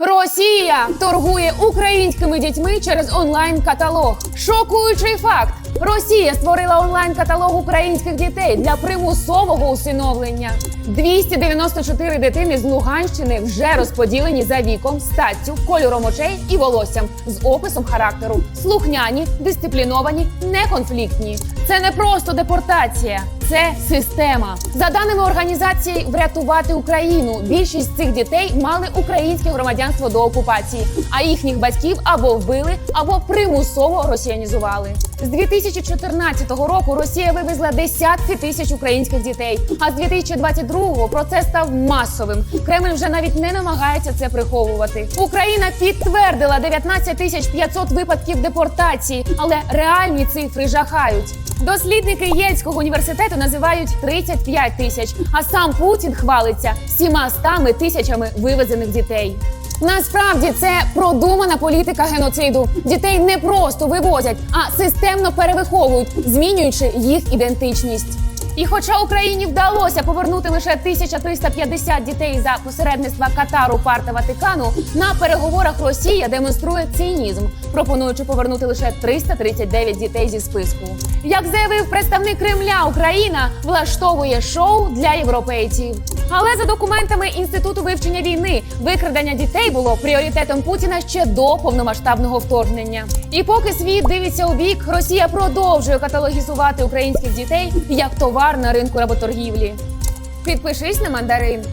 Росія торгує українськими дітьми через онлайн-каталог. Шокуючий факт: Росія створила онлайн-каталог українських дітей для примусового усиновлення. 294 дитини з Луганщини вже розподілені за віком, статтю, кольором очей і волоссям з описом характеру. Слухняні, дисципліновані, неконфліктні. Це не просто депортація, це система. За даними організації Врятувати Україну, більшість цих дітей мали українське громадянство до окупації, а їхніх батьків або вбили, або примусово росіянізували. З 2014 року Росія вивезла десятки тисяч українських дітей. А з 2022-го процес став масовим. Кремль вже навіть не намагається це приховувати. Україна підтвердила 19 тисяч 500 випадків депортації, але реальні цифри жахають. Дослідники Єльського університету називають 35 тисяч, а сам Путін хвалиться всіма стами тисячами вивезених дітей. Насправді це продумана політика геноциду. Дітей не просто вивозять, а системно перевиховують, змінюючи їх ідентичність. І хоча Україні вдалося повернути лише 1350 дітей за посередництва Катару, Пар та Ватикану, на переговорах Росія демонструє цинізм, пропонуючи повернути лише 339 дітей зі списку. Як заявив представник Кремля, Україна влаштовує шоу для європейців. Але за документами інституту вивчення війни викрадення дітей було пріоритетом Путіна ще до повномасштабного вторгнення. І поки світ дивиться у бік, Росія продовжує каталогізувати українських дітей як товар на ринку работоргівлі. Підпишись на мандарин.